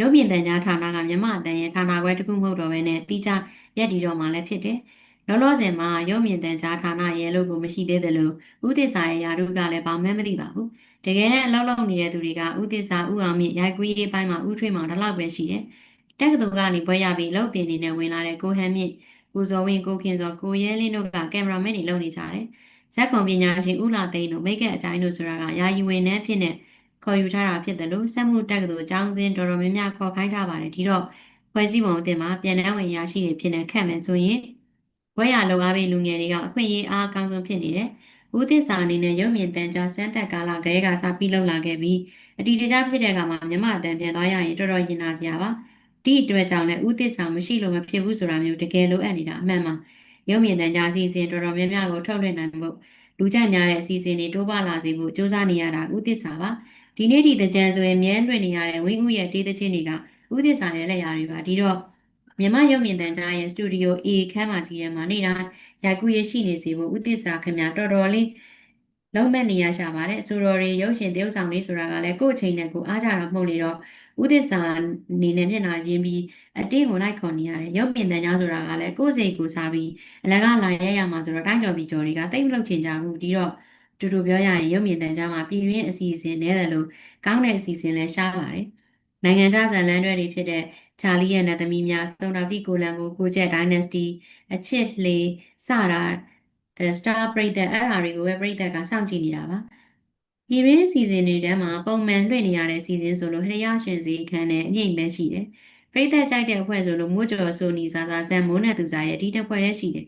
ရုပ်မြင်တန်ကြားဌာနကမြမအတန်ရဲ့ဌာနခွဲတစ်ခုမဟုတ်တော့ဘဲနဲ့တိကျရက်ဒီတော့မှလည်းဖြစ်တယ်လောလောဆယ်မှာရုပ်မြင်တန်ကြားဌာနရဲ့လို့ကိုမရှိသေးတယ်လို့ဥသစ္စာရဲ့ယာရုကလည်းဘာမှမသိပါဘူးတကယ်နဲ့အလောက်လောက်နေတဲ့သူတွေကဥသစ္စာဥအောင်မြင့်ရိုက်ကူးရေးပိုင်းမှာဥထွေးမောင်ဒီလောက်ပဲရှိတယ်။တက္ကသိုလ်ကနေပွဲရပြီးလောက်တင်နေနဲ့ဝင်လာတဲ့ကိုဟန်မြင့်ကိုဇော်ဝင်းကိုခင်စောကိုရဲလင်းတို့ကကင်မရာမန်တွေလုပ်နေကြတယ်။ ဇက်ကွန်ပညာရှင်ဦးလာသိန်းတို့မိတ်ကအကြိုင်းတို့ဆိုတာကယာယီဝင်နှန်းဖြစ်နေခေါ်ယူထားတာဖြစ်တယ်လို့စက်မှုတက်ကတော်ကျောင်းစင်းတော်တော်များများခေါ်ခိုင်းထားပါတယ်ဒီတော့ဖွဲ့စည်းပုံအသစ်မှာပြည်내ဝင်ရရှိတွေဖြစ်နေခက်မယ်ဆိုရင်ဘွဲရလုံအားပေးလူငယ်တွေကအခွင့်အရေးအားအကောင်းဆုံးဖြစ်နေတယ်ဦးသစ္စာအနေနဲ့ရုပ်မြင်သံကြားစမ်းတက်ကာလကလေးကစပြီးလှုပ်လာခဲ့ပြီးအတီတကြားဖြစ်တဲ့အခါမှာမြမအတန်ပြန်သွားရရင်တော်တော်ရင်နာစရာပါဒီအတွက်ကြောင့်လည်းဦးသစ္စာမရှိလို့မဖြစ်ဘူးဆိုတာမျိုးတကယ်လိုအပ်နေတာအမှန်ပါ ရုပ်မြင်သံကြားစီစဉ်တော်တော်များများကိုထုတ်လွှင့်နိုင်ဖို့လူကြိုက်များတဲ့အစီအစဉ်တွေတိုးပွားလာစေဖို့စူးစမ်းနေရတာဦးသစ္စာပါဒီနေ့ဒီတကြံဆိုရင်မြဲလွှင့်နေရတဲ့ဝင်းဦးရဲ့တေးသချင်းတွေကဦးသစ္စာရဲ့လက်ရာတွေပါဒီတော့မြမရုပ်မြင်သံကြားရဲ့စတူဒီယို A ခန်းမှာကြီးထဲမှာနေတာရိုက်ကူးရရှိနေစေဖို့ဦးသစ္စာခင်ဗျာတော်တော်လေးလုံးမဲ့နေရရှာပါတယ်ဆိုတော်ရီရုပ်ရှင်တရုပ်ဆောင်လေးဆိုတာကလည်းကိုယ့်အချိန်နဲ့ကိုအားကြတာမဟုတ်လေတော့ ဦးသစ္စာအနေနဲ့မျက်နှာရင်းပြီးအတင်းကိုလိုက်ခေါ်နေရတယ်ရုပ်မြင်သံကြားဆိုတာကလည်းကိုယ့်စိတ်ကိုစားပြီးအလကလာရဲရမှာဆိုတော့တိုင်းကျော်ပြီးကျော်တွေကတိတ်မလုပ်ချင်ကြဘူးဒီတော့တူတူပြောရရင်ရုပ်မြင်သံကြားမှာပြည်ရင်းအစီအစဉ်နဲ့တယ်လို့ကောင်းတဲ့အစီအစဉ်လည်းရှားပါတယ်နိုင်ငံခြားဇာတ်လမ်းတွေဖြစ်တဲ့ချာလီရဲ့နတ်သမီးများစုံတော်ကြီးကိုလံဘူကိုကျက် Dynasty အချစ်လေစတာအဲ Star ပရိသတ်အဲ့ဒါတွေကိုပဲပရိသတ်ကစောင့်ကြည့်နေတာပါ ဒီရင်းစီစဉ်တွေထဲမှာပုံမှန်လွှင့်နေရတဲ့စီစဉ်ဆိုလို့ဟရရရှင်စီခန်းနဲ့အငိမ့်ပဲရှိတယ်ပရိသတ်ကြိုက်တဲ့အဖွဲ့ဆိုလို့မိုးကျော်ဆိုနီစာစာဆန်မိုးနဲ့သူစားရဲ့ဒီတစ်ဖွဲ့တည်းရှိတယ်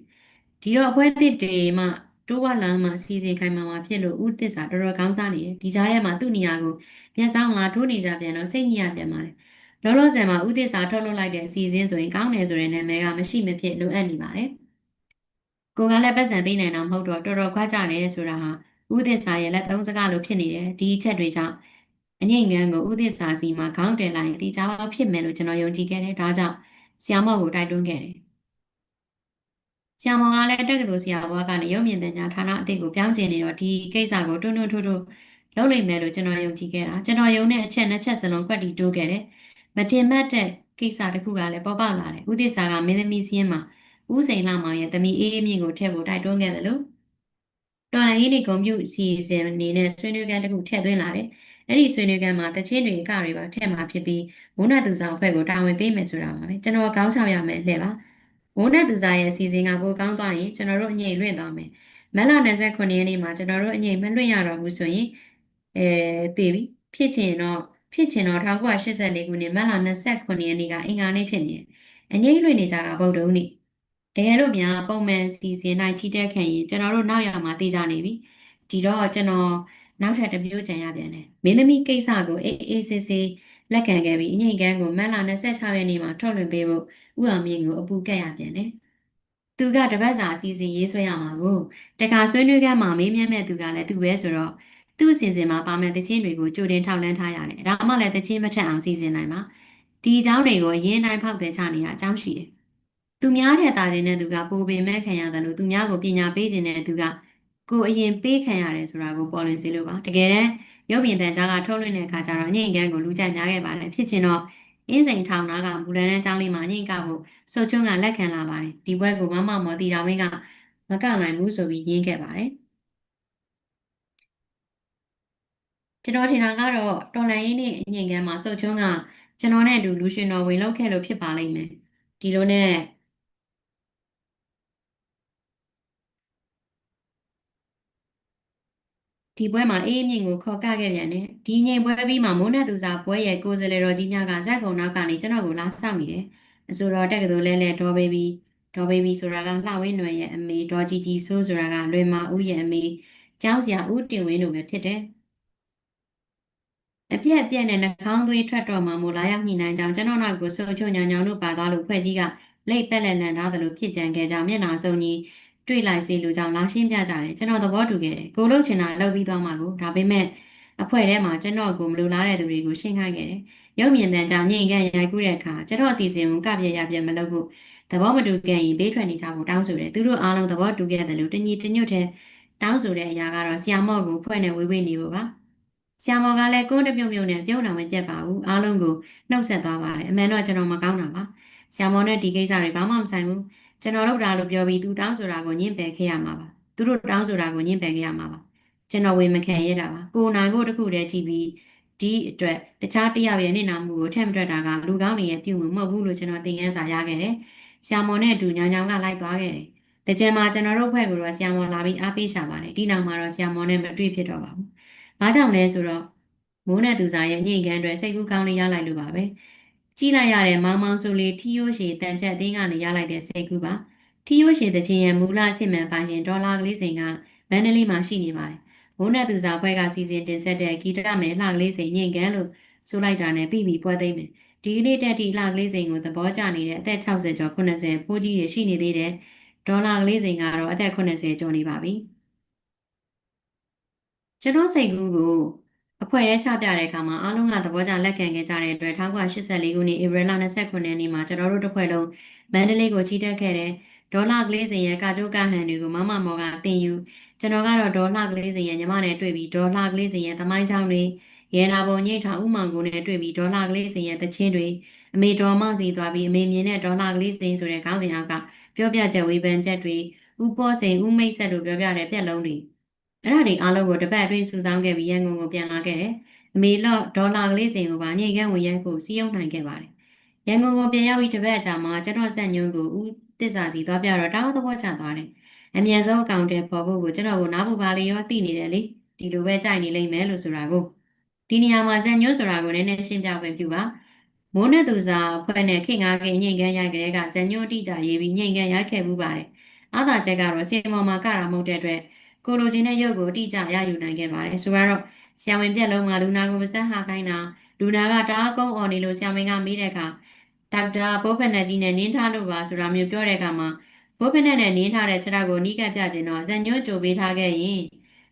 ဒီတော့အဖွဲ့သစ်တွေမှတိုးဝလာမှစီစဉ်ခိုင်းမှာမှာဖြစ်လို့ဥသစ္စာတော်တော်ကောင်းစားနေတယ်ဒီကြားထဲမှာသူ့နေရာကိုမျက်စောင်းလာထိုးနေကြပြန်တော့စိတ်ညစ်ရပြန်ပါတယ်လောလောဆယ်မှာဥသစ္စာထုတ်လုပ်လိုက်တဲ့အစီအစဉ်ဆိုရင်ကောင်းတယ်ဆိုတဲ့နာမည်ကမရှိမဖြစ်လိုအပ်နေပါတယ်ကိုကလည်းပတ်စံပေးနိုင်တာမဟုတ်တော့တော်တော်ခွာကြတယ်ဆိုတာဟာ ဥသစ္စာရဲ့လက်သုံးစကားလိုဖြစ်နေတယ်ဒီအချက်တွေကြောင့်အငိမ့်ငန်းကိုဥသစ္စာစီမှာခေါင်းတင်လိုက်ရင်ဒီကြားဖြစ်မယ်လို့ကျွန်တော်ယုံကြည်ခဲ့တယ်ဒါကြောင့်ဆီယာမော့ကိုတိုက်တွန်းခဲ့တယ်ဆရာမောင်ကလည်းတက္ကသိုလ်ဆရာဘွားကနေရုပ်မြင်သံကြားဌာနအသစ်ကိုပြောင်းကျင်နေတော့ဒီကိစ္စကိုတွန်းတွန်းထိုးထိုးလုပ်နိုင်မယ်လို့ကျွန်တော်ယုံကြည်ခဲ့တာကျွန်တော်ယုံတဲ့အချက်နှစ်ချက်စလုံးကွက်တီတိုးခဲ့တယ်မတင်မှတ်တဲ့ကိစ္စတစ်ခုကလည်းပေါ်ပေါက်လာတယ်ဦးသစ္စာကမင်းသမီးစင်းမှာဦးစိန်လာမောင်ရဲ့သမီးအေးအေးမြင့်ကိုထည့်ဖို့တိုက်တွန်းခဲ့တယ်လို့ တော်လိုင်းရေးကွန်ပျူတာစီစဉ်အနေနဲ့ဆွေးနွေးခန်းတစ်ခုထည့်သွင်းလာတယ်အဲ့ဒီဆွေးနွေးခန်းမှာတချင်းတွေအကတွေပါထည့်မှာဖြစ်ပြီးမုန်းနာသူဆောင်အဖွဲ့ကိုတာဝန်ပေးမယ်ဆိုတာပါပဲကျွန်တော်ကောင်းချောက်ရမယ်လှည့်ပါဝုန်းနဲ့သူစားရဲ့အစီအစဉ်ကပိုကောင်းသွားရင်ကျွန်တော်တို့အငိမ့်လွင့်သွားမယ်မက်လာ29ရက်နေ့မှာကျွန်တော်တို့အငိမ့်မလွင့်ရတော့ဘူးဆိုရင်အဲတည်ပြီဖြစ်ချင်တော့ဖြစ်ချင်တော့1984ခုနှစ်မက်လာ29ရက်နေ့ကအင်္ဂါနေ့ဖြစ်နေတယ်အငိမ့်လွင့်နေကြတာဗုဒ္ဓဦးနေ့ တကယ်လို့များပုံမှန်စီစဉ်နိုင်ချီတက်ခံရင်ကျွန်တော်တို့နောက်ရမှာတည်ကြနေပြီဒီတော့ကျွန်တော်နောက်ထပ်တစ်မျိုးကြံရပြန်တယ်မင်းသမီးကိစ္စကိုအေးအေးဆေးဆေးလက်ခံခဲ့ပြီးအငိမ့်ကန်းကိုမက်လာ26ရက်နေ့မှာထုတ်လွှင့်ပေးဖို့ဥအောင်မြင့်ကိုအပူကက်ရပြန်တယ်။သူကတပတ်စာအစီအစဉ်ရေးဆွဲရမှာကိုတခါဆွေးနွေးခန်းမှာမေးမြန်းမဲ့သူကလည်းသူပဲဆိုတော့သူ့အစီအစဉ်မှာပါမဲ့တခြင်းတွေကိုကြိုတင်ထောက်လန်းထားရတယ်။ဒါမှလည်းတခြင်းမထက်အောင်စီစဉ်နိုင်ပါ။ဒီအကြောင်းတွေကိုအရင်တိုင်းဖောက်တယ်ချနေရအကြောင်းရှိတယ်။ သူများတဲ့တာခြင်းနဲ့သူကပိုပင်မဲ့ခံရတယ်လို့သူများကိုပညာပေးခြင်းနဲ့သူကကိုအရင်ပေးခံရတယ်ဆိုတာကိုပေါ်လွင်စေလို့ပါ။တကယ်တမ်းရုပ်မြင်သံကြားကထုတ်လွှင့်တဲ့အခါကျတော့အငိမ့်ကန်းကိုလူကြိုက်များခဲ့ပါတယ်ဖြစ်ချင်တော့အင်းစိန်ထောင်နာကမူလတန်းကျောင်းလေးမှာညှိကဖို့စုတ်ချွန်းကလက်ခံလာပါတယ်ဒီဘွဲကိုမမမော်တီတာဝင်းကမကနိုင်ဘူးဆိုပြီးညင်းခဲ့ပါတယ်ကျွန်တော်ထင်တာကတော့တော်လန်ရေးနဲ့အငိမ့်ကန်းမှာစုတ်ချွန်းကကျွန်တော်နဲ့အတူလူရှင်တော်ဝင်လောက်ခဲ့လို့ဖြစ်ပါလိမ့်မယ်ဒီလိုနဲ့ ဒီပွဲမှာအေးမြင့်ကိုခေါ်ကခဲ့ပြန်တယ်ဒီငိမ်ပွဲပြီးမှမိုးနဲ့သူစားပွဲရဲ့ကိုယ်စားလှယ်တော်ကြီးများကဇက်ကုံနောက်ကနေကျွန်တော်ကိုလာစောင့်နေတယ်အဆိုတော်တက်ကတူလဲလဲဒေါ်ဘေဘီဒေါ်ဘေဘီဆိုတာကလှဝင်းနွယ်ရဲ့အမေဒေါ်ကြီးကြီးဆိုးဆိုတာကလွယ်မာဦးရဲ့အမေကျောင်းဆရာဦးတင်ဝင်းတို့ပဲဖြစ်တယ်အပြက်အပြက်နဲ့နှာခေါင်းသွေးထွက်တော့မှမို့လာရောက်ညှိနှိုင်းကြောင်းကျွန်တော်နောက်ကိုစုံချုံညောင်ညောင်တို့ပါသွားလို့ဖွဲ့ကြီးကလိတ်ပက်လက်လန်သားတယ်လို့ဖြစ်ကြံခဲ့ကြောင်းမျက်နှာစုံကြီး တွေ့လိုက်စေလိုကြောင်းလာရှင်းပြကြတယ်ကျွန်တော်သဘောတူခဲ့တယ်ကိုလှုပ်ချင်တာလှုပ်ပြီးသွားမှာကိုဒါပေမဲ့အဖွဲ့ထဲမှာကျွန်တော်ကိုမလိုလားတဲ့သူတွေကိုရှင်းခိုင်းခဲ့တယ်ရုပ်မြင်သံကြောင့်ညင်ကန်ရိုက်ကူးတဲ့အခါကျွန်တော်အစီအစဉ်ကိုကပြရပြမလုပ်ဘူးသဘောမတူခဲ့ရင်ဘေးထွက်နေကြဖို့တောင်းဆိုတယ်သူတို့အားလုံးသဘောတူခဲ့တယ်လို့တညီတညွတ်တဲ့တောင်းဆိုတဲ့အရာကတော့ဆီယာမော့ကိုဖွဲ့နေဝေးဝေးနေဖို့ပါဆီယာမော်ကလည်းကိုးတပြုံပြုံနဲ့ပြုံးတော်မပြတ်ပါဘူးအားလုံးကိုနှုတ်ဆက်သွားပါတယ်အမှန်တော့ကျွန်တော်မကောင်းတာပါဆီယာမော်နဲ့ဒီကိစ္စတွေဘာမှမဆိုင်ဘူး ကျွန်တော်တို့ဒါလို့ပြောပြီးသူတောင်းဆိုတာကိုညှင့်ပယ်ခဲ့ရမှာပါသူတို့တောင်းဆိုတာကိုညှင့်ပယ်ခဲ့ရမှာပါကျွန်တော်ဝေမခံရတာပါကိုနိုင်ကိုတခုတည်းကြည့်ပြီးဒီအတွက်တခြားတယောက်ရဲ့နေနာမှုကိုထည့်မတွက်တာကလူကောင်းတွေရဲ့ပြုမှုမဟုတ်ဘူးလို့ကျွန်တော်သင်ခန်းစာရခဲ့တယ်ဆရာမော်နဲ့အတူညောင်ညောင်ကလိုက်သွားခဲ့တယ်တကြံမှာကျွန်တော်တို့ဘွဲ့ကိုတော့ဆရာမော်လာပြီးအားပေးရှာပါတယ်ဒီနောက်မှာတော့ဆရာမော်နဲ့မတွေ့ဖြစ်တော့ပါဘူးဘာကြောင့်လဲဆိုတော့မိုးနဲ့သူစားရဲ့ညှိကန်းတွေစိတ်ကူးကောင်းလေးရလိုက်လို့ပါပဲ ကြည့်လိုက်ရတဲ့မောင်မောင်ဆိုလေးထီယိုးရှည်တန်ချက်အသေးကနေရလိုက်တဲ့စိတ်ကူးပါထီယိုးရှည်တခြင်းရဲ့မူလအစစ်မှန်ပိုင်ရှင်ဒေါ်လာကလေးစိန်ကမန္တလေးမှာရှိနေပါတယ်မိုးနဲ့သူစားဘွဲ့ကစီစဉ်တင်ဆက်တဲ့ဂီတမယ်လှကလေးစိန်ညှိကန်းလို့ဆိုလိုက်တာနဲ့ပြီးပြီးပွဲသိမ့်မယ်ဒီကနေ့တက်တီလှကလေးစိန်ကိုသဘောကျနေတဲ့အသက်60ကျော်80ဖိုးကြီးတွေရှိနေသေးတယ်ဒေါ်လာကလေးစိန်ကတော့အသက်80ကျော်နေပါပြီကျွန်တော်စိတ်ကူးကို အဖွဲ့ရဲချပြတဲ့အခါမှာအားလုံးကသဘောကျလက်ခံခဲ့ကြတဲ့အတွက်1984ခုနှစ်ဧပြီလ29ရက်နေ့မှာကျွန်တော်တို့တစ်ဖွဲ့လုံးမန္တလေးကိုချီတက်ခဲ့တဲ့ဒေါ်လာကလေးစိန်ရဲ့ကာကျိုးကဟန်တွေကိုမမမော်ကတင်ယူကျွန်တော်ကတော့ဒေါ်လာကလေးစိန်ရဲ့ညီမနဲ့တွေ့ပြီးဒေါ်လာကလေးစိန်ရဲ့သမိုင်းချောင်းတွေရဲနာပုံညိတ်ထောင်ဥမောင်ကိုနဲ့တွေ့ပြီးဒေါ်လာကလေးစိန်ရဲ့တချင်းတွေအမေတော်မစီသွားပြီးအမေမြင်တဲ့ဒေါ်လာကလေးစိန်ဆိုတဲ့ခေါင်းစဉ်အောက်ကပြောပြချက်ဝေဖန်ချက်တွေဥပေါ်စိန်ဥမိတ်ဆက်တို့ပြောပြတဲ့ပြက်လုံးတွေ အဲ့ဒါတွေအားလုံးကိုတပတ်အတွင်းစုဆောင်းခဲ့ပြီးရန်ကုန်ကိုပြန်လာခဲ့တယ်။အမေလော့ဒေါ်လာကလေးစိန်ကိုပါညိတ်ကန်းဝင်ရိုက်ဖို့စီးရုံနိုင်ခဲ့ပါတယ်။ရန်ကုန်ကိုပြန်ရောက်ပြီးတပတ်အကြာမှာကျွန်တော်ဆက်ညွန်းကိုဦးတစ္ဆာစီသွားပြတော့တားသဘောကျသွားတယ်။အမြန်ဆုံးအကောင့်တွေပေါ်ဖို့ကိုကျွန်တော်ကနားဖို့ပါလေရောသိနေတယ်လေ။ဒီလိုပဲကြိုက်နေလိမ့်မယ်လို့ဆိုတာကိုဒီနေရာမှာဇက်ညွန်းဆိုတာကိုနည်းနည်းရှင်းပြခွင့်ပြုပါ။မိုးနဲ့သူစာဖွဲ့နဲ့ခင်ငါးကညိန်ကန်းရိုက်ကလေးကဇညိုတိကြရေးပြီးညိန်ကန်းရိုက်ခဲ့မှုပါတယ်။အားသာချက်ကတော့စင်ပေါ်မှာကတာမဟုတ်တဲ့အတွက် ကိုလိုချင်တဲ့ရုပ်ကိုအတိအကျရယူနိုင်ခဲ့ပါတယ်။ဆိုတော့ဆရာဝန်ပြက်လုံးကလူနာကိုပါဆက်ဟာခိုင်းတာလူနာကတအားကုန်းအော်နေလို့ဆရာဝန်ကမေးတဲ့အခါဒေါက်တာဘိုးဖက်နဲ့ကြီးနဲ့နင်းထားလို့ပါဆိုတာမျိုးပြောတဲ့အခါမှာဘိုးဖက်နဲ့နင်းထားတဲ့ခြေထောက်ကိုနီးကပ်ပြခြင်းတော့ဇညိုကြိုပေးထားခဲ့ရင်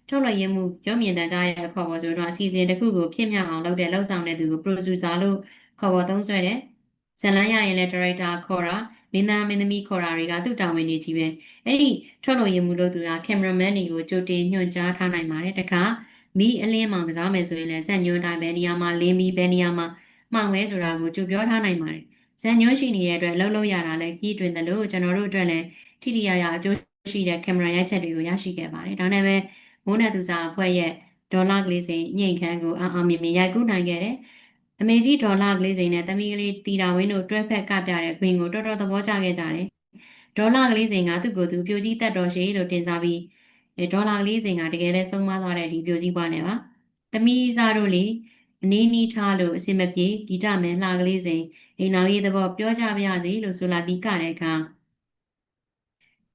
ထုတ်လွှင့်ရမှုရုပ်မြင်သံကြားရဲ့ခေါ်ပေါ်ဆိုတော့အစီအစဉ်တစ်ခုကိုဖြစ်မြောက်အောင်လုပ်တဲ့လှုပ်ဆောင်တဲ့သူကို producer လို့ခေါ်ပေါ်သုံးဆွဲတယ်ဇလန်းရရင်လည်းဒါရိုက်တာခေါ်တာ မင်းသားမင်းသမီးခေါ်တာတွေကသူ့တာဝန်တွေကြီးပဲအဲ့ဒီထုတ်လို့ရမှုလို့သူကကင်မရာမန်တွေကိုကြိုတင်ညွှန်ကြားထားနိုင်ပါတယ်တခါမီးအလင်းမောင်ကစားမယ်ဆိုရင်လည်းဇက်ညွှန်တိုင်းပဲနေရာမှာလင်းမီးပဲနေရာမှာမှောင်လဲဆိုတာကိုကြိုပြောထားနိုင်ပါတယ်ဇက်ညွှန်ရှိနေတဲ့အတွက်လှုပ်လို့ရတာလည်းကြီးတွင်တယ်လို့ကျွန်တော်တို့အတွက်လည်းထိထိရရအကျိုးရှိတဲ့ကင်မရာရိုက်ချက်တွေကိုရရှိခဲ့ပါတယ်ဒါနဲ့ပဲမိုးနဲ့သူစာအဖွဲ့ရဲ့ဒေါ်လာကလေးစိန်ညှိခန်းကိုအာအာမီမီရိုက်ကူးနိုင်ခဲ့တယ် အမေကြီးဒေါ်လာကလေးစိန်နဲ့သမီးကလေးတီတာဝင်းတို့တွဲဖက်ကပြတဲ့ခွင်ကိုတော်တော်သဘောကျခဲ့ကြတယ်။ဒေါ်လာကလေးစိန်ကသူ့ကိုယ်သူပြိုကြီးတက်တော်ရှိလို့တင်စားပြီးဒေါ်လာကလေးစိန်ကတကယ်လဲဆုံးမသွားတဲ့ဒီပြိုကြီးပွားနေပါ။သမီးစားတို့လေအနည်းနီးထားလို့အစင်မပြေဂီတမယ်လှကလေးစိန်အိမ်တော်ရေးသဘောပြောကြပါရစေလို့ဆိုလာပြီးကတဲ့အခါ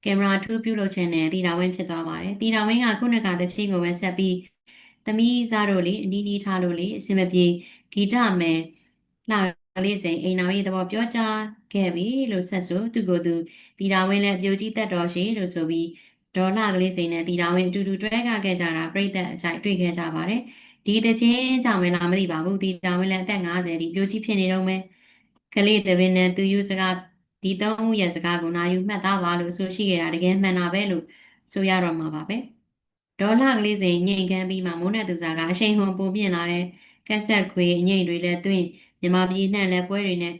ကင်မရာထူးပြုလုပ်ခြင်းနဲ့တီတာဝင်းဖြစ်သွားပါတယ်။တီတာဝင်းကခုနကတချင်းကိုပဲဆက်ပြီးသမီးစားတို့လေအနီးနီးထားလို့လေအစင်မပြေ ဂီတမယ်လှလေးစိန်အိမ်တော်ရေးသဘောပြောကြားခဲ့ပြီလို့ဆက်ဆိုသူကိုယ်သူတီတာဝင်းလည်းအပြိုကြီးတက်တော်ရှိလို့ဆိုပြီးဒေါ်လာကလေးစိန်နဲ့တီတာဝင်းအတူတူတွဲကခဲ့ကြတာပြိသက်အကြိုက်တွေ့ခဲ့ကြပါတယ်ဒီတချင်းကြောင့်မလားမသိပါဘူးတီတာဝင်းလည်းအသက်50ဒီပြိုကြီးဖြစ်နေတော့မယ်ကလေးတပင်းနဲ့သူယူစကားဒီသုံးဦးရဲ့စကားကိုနာယူမှတ်သားပါလို့ဆိုရှိခဲ့တာတကယ်မှန်တာပဲလို့ဆိုရတော့မှာပါပဲဒေါ်လာကလေးစိန်ငိန်ခမ်းပြီးမှမိုးနဲ့သူစားကအရှိန်ဟုန်ပိုပြင်းလာတဲ့ ကက်ဆက်ခွေအငိမ့်တွေလည်းတွင်းမြန်မာပြည်နှံ့လည်းပွဲတွေနဲ့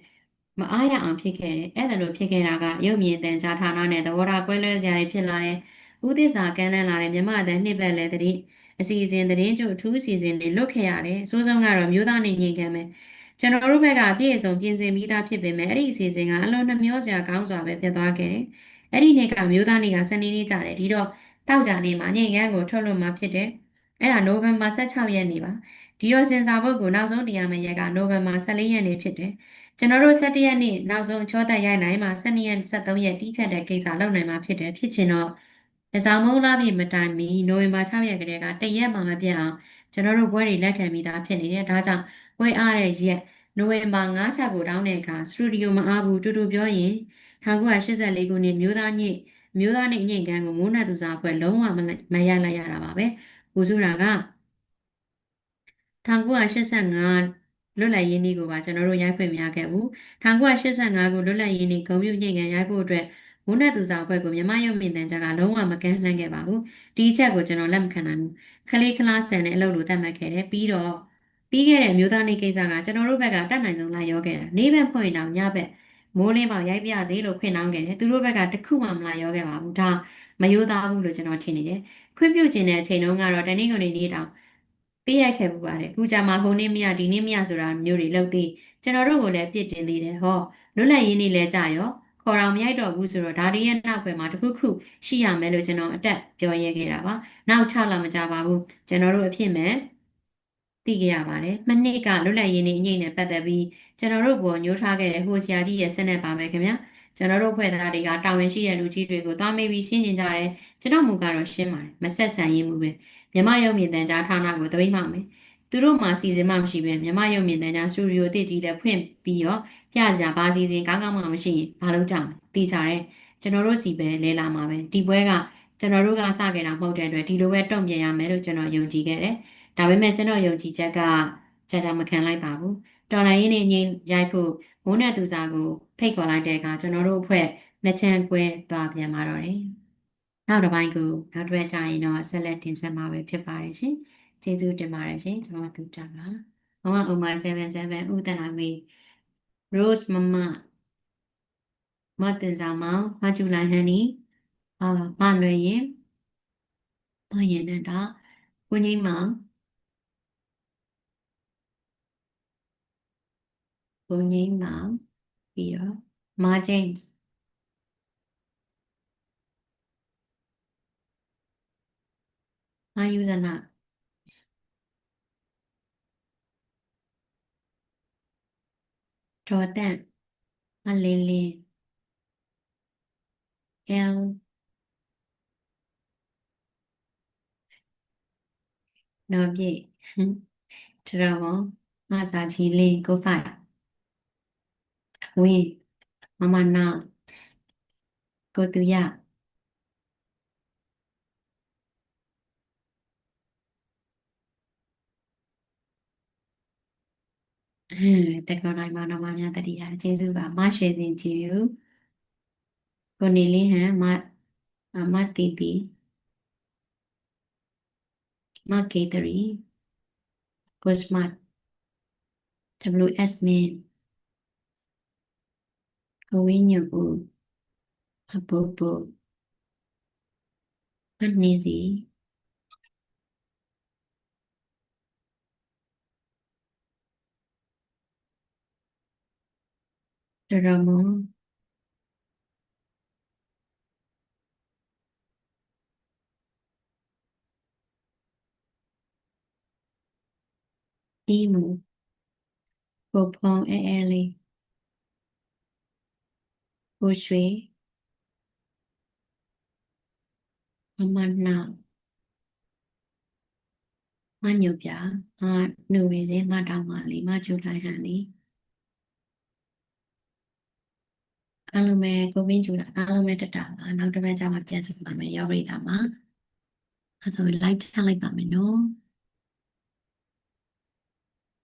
မအားရအောင်ဖြစ်ခဲ့တယ်။အဲ့ဒါလိုဖြစ်ခဲ့တာကရုပ်မြင်သံကြားဌာနနဲ့သဘောထားကွဲလွဲစရာတွေဖြစ်လာတယ်။ဦးသစ္စာကမ်းလှမ်းလာတဲ့မြမအတန်နှစ်ပတ်လည်းတည်းအစီအစဉ်တည်င်းကျုပ်အထူးအစီအစဉ်တွေလွတ်ခဲ့ရတယ်။စိုးစုံကတော့မျိုးသားနေငြိမ်ခံမယ်။ကျွန်တော်တို့ဘက်ကပြည့်စုံပြင်ဆင်ပြီးသားဖြစ်ပေမဲ့အဲ့ဒီအစီအစဉ်ကအလုံးနှမျောစရာကောင်းစွာပဲပြတ်သွားခဲ့တယ်။အဲ့ဒီနေ့ကမျိုးသားနေကစနေနေ့ကြတယ်ဒီတော့တောက်ကြနေမှာညင်ကန်းကိုထုတ်လွှတ်မှာဖြစ်တယ်။အဲ့ဒါနိုဝင်ဘာ16ရက်နေ့ပါ။ ဒီတော့စင်စာဘုတ်ကိုနောက်ဆုံးတရားမယ့်ရက်ကနိုဝင်ဘာ14ရက်နေ့ဖြစ်တယ်။ကျွန်တော်တို့17ရက်နေ့နောက်ဆုံးချောသက်ရိုက်နိုင်မှာ12ရက်73ရက်တီးဖြတ်တဲ့ကိစ္စလုပ်နိုင်မှာဖြစ်တယ်ဖြစ်ချင်တော့ဒဇာမုံလာပြီမတိုင်မီနိုဝင်ဘာ6ရက်ကလေးကတရက်မှမပြတ်အောင်ကျွန်တော်တို့ပွဲတွေလက်ခံပြီးသားဖြစ်နေတယ်။ဒါကြောင့်ပွဲအားတဲ့ရက်နိုဝင်ဘာ9ချက်ကိုတောင်းတဲ့အခါစတူဒီယိုမအားဘူးတူတူပြောရင်1984ခုနှစ်မျိုးသားညစ်မျိုးသားနေ့ညင်ကန်းကိုမိုးနတ်သူစားအဖွဲ့လုံးဝမရလိုက်ရတာပါပဲ။ကိုစုရာက 1985လွတ်လပ်ရေးနေ့ကိုပါကျွန်တော်တို့ရိုက်ဖွင့်မရခဲ့ဘူး1985ခုလွတ်လပ်ရေးနေ့ဂုံပြုညင်ငံရိုက်ဖို့အတွက်ဝန်းနဲ့သူဆောင်အဖွဲ့ကိုမြမရုပ်မြင်တန်ကြကလုံးဝမကန့်လှမ်းခဲ့ပါဘူးဒီအချက်ကိုကျွန်တော်လက်မခံနိုင်ဘူးခလေးခလားဆန်တဲ့အလုပ်လိုသတ်မှတ်ခဲ့တယ်ပြီးတော့ပြီးခဲ့တဲ့မျိုးသားနေ့ကိစ္စကကျွန်တော်တို့ဘက်ကတတ်နိုင်ဆုံးလာရောခဲ့တာနေ့ဘက်ဖွင့်အောင်ညဘက်မိုးလင်းပေါက်ရိုက်ပြစေလို့ခွင့်တောင်းခဲ့တယ်သူတို့ဘက်ကတခုမှမလာရောခဲ့ပါဘူးဒါမယိုးသားဘူးလို့ကျွန်တော်ထင်နေတယ်ခွင့်ပြုခြင်းတဲ့အချိန်တုန်းကတော့တနင်္ဂနွေနေ့တောင် ပေးရိုက်ခဲ့ပူပါတယ်အခုကြမှာဟိုနေ့မရဒီနေ့မရဆိုတာမျိုးတွေလုပ်သေးကျွန်တော်တို့ကိုလည်းပြစ်တင်သေးတယ်ဟောလွတ်လပ်ရင်းနေလဲကြရောခေါခေါ်တော့မရိုက်တော့ဘူးဆိုတော့ဒါတွေရဲ့နောက်ွယ်မှာတစ်ခုခုရှိရမယ်လို့ကျွန်တော်အတက်ပြောရဲခဲ့တာပါနောက်6လမကြပါဘူးကျွန်တော်တို့အဖြစ်မဲ့သိခဲ့ရပါတယ်မနှစ်ကလွတ်လပ်ရေးနေ့အငိမ့်နဲ့ပတ်သက်ပြီးကျွန်တော်တို့ပေါ်ညှိုးထားခဲ့တဲ့ဟိုဆရာကြီးရဲ့စနစ်ပါမယ်ခင်ဗျာကျွန်တော်တို့ဖွဲ့သားတွေကတာဝန်ရှိတဲ့လူကြီးတွေကိုသွားမေးပြီးရှင်းကျင်ကြတယ်ကျွန်တော်မူကတော့ရှင်းပါတယ်မဆက်ဆံရေးမှုပဲ မြမရုံမြင့်တန်ကြားဌာနကိုသတိမှမယ်သူတို့မှစီစဉ်မှမရှိပဲမြမရုံမြင့်တန်ကြားစတူဒီယိုအသစ်ကြီးလည်းဖွင့်ပြီးတော့ပြစရာဘာစီစဉ်ကောင်းကောင်းမှမရှိရင်ဘာလုပ်ကြမလဲသိကြတယ်ကျွန်တော်တို့စီပဲလဲလာမှာပဲဒီပွဲကကျွန်တော်တို့ကစခဲ့တာမဟုတ်တဲ့အတွက်ဒီလိုပဲတုံ့ပြန်ရမယ်လို့ကျွန်တော်ယုံကြည်ခဲ့တယ်ဒါပေမဲ့ကျွန်တော်ယုံကြည်ချက်ကကြာကြာမခံလိုက်ပါဘူးတော်လိုင်းရင်းနေငိမ့်ရိုက်ဖို့မိုးနဲ့သူစားကိုဖိတ်ခေါ်လိုက်တဲ့အခါကျွန်တော်တို့အဖွဲ့နှစ်ချမ်းကွဲသွားပြန်มาတော့တယ် နောက်တစ်ပိုင်းကိုနောက်တစ်ပတ်ကြာရင်တော့ဆက်လက်တင်ဆက်မှာပဲဖြစ်ပါတယ်ရှင်ကျေးဇူးတင်ပါတယ်ရှင်ကျွန်တော်သူကြပါမမဥမာ77ဦးတန်လာမေ Rose မမမတင်စာမောင်မကျူလိုင်ဟန်နီအာမလွယ်ရင်မရင်နဲ့တာကိုငိမ့်မောင်ကိုငိမ့်မောင်ပြီးတော့မ James မ ယူဇနာဒေါ်တန့်မလင်းလင်း L နော်ပြည့်တရဝမစာချီလင်းကိုဖိုင်ဝင်းမမနာကို တူရတက္ကသိုလ်တိုင်းမှာတော့မများတတိယကျေးဇူးပါမရွှေစင်ကြည်ယူကိုနေလင်းဟန်မမတီပီမကေတရီကိုစမတ် WS မင်းကိုဝင်းညူဦးအပူပူအနေစီ တရမုံဒီမူကိုဖုံအဲအဲလေးကိုရွှေမမနာမညုပြအာနူဝေစင်းမတောင်းပါလေမကျူလိုက်ဟန်လေ အားလုံးပဲကိုပင်းကျူလာအားလုံးပဲတက်တာပါနောက်တစ်ပတ်ကျမှပြန်ဆက်ပါမယ်ရောက်ရတာမှာအဲဆို like ထည့်လိုက်ပါမယ်နော်